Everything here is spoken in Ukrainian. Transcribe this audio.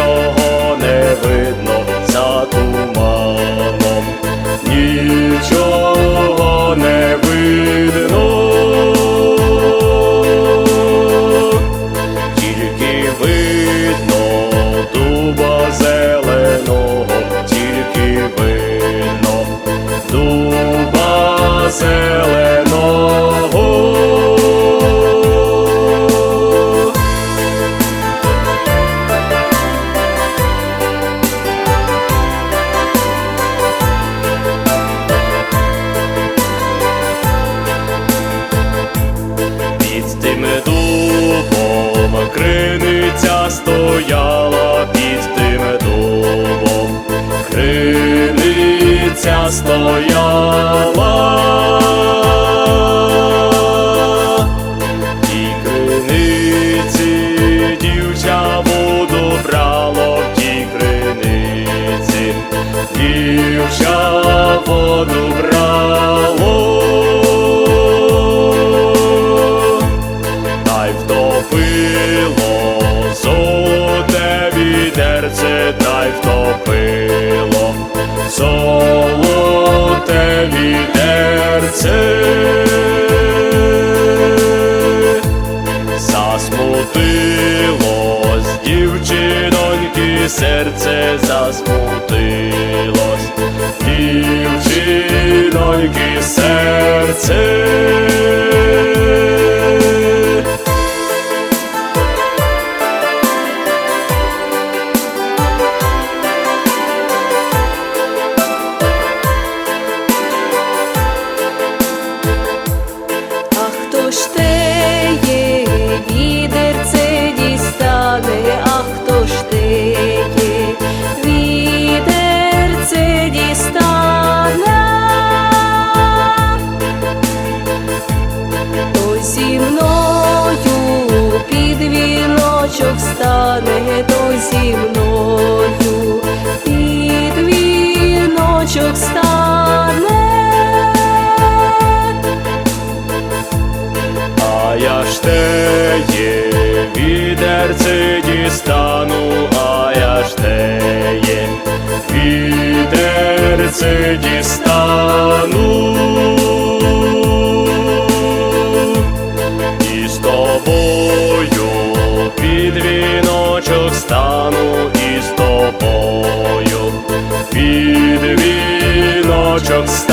your home. стояла, і криниці дівча воду брало, в тій криниці, дівча воду брало, та втопило золоте відерце, дай втопило. Соло золоте відерце. Засмутилось дівчиноньки, серце засмутилось, дівчиноньки, серце. Хто ж теє відерце дістане, а хто ж теє відерце дістане, то зі мною під віночок стане, то зі мною А я ж теє, відерце дістану, а я ж теє, відерце дістану. І з тобою під віночок стану, і з тобою під віночок стану.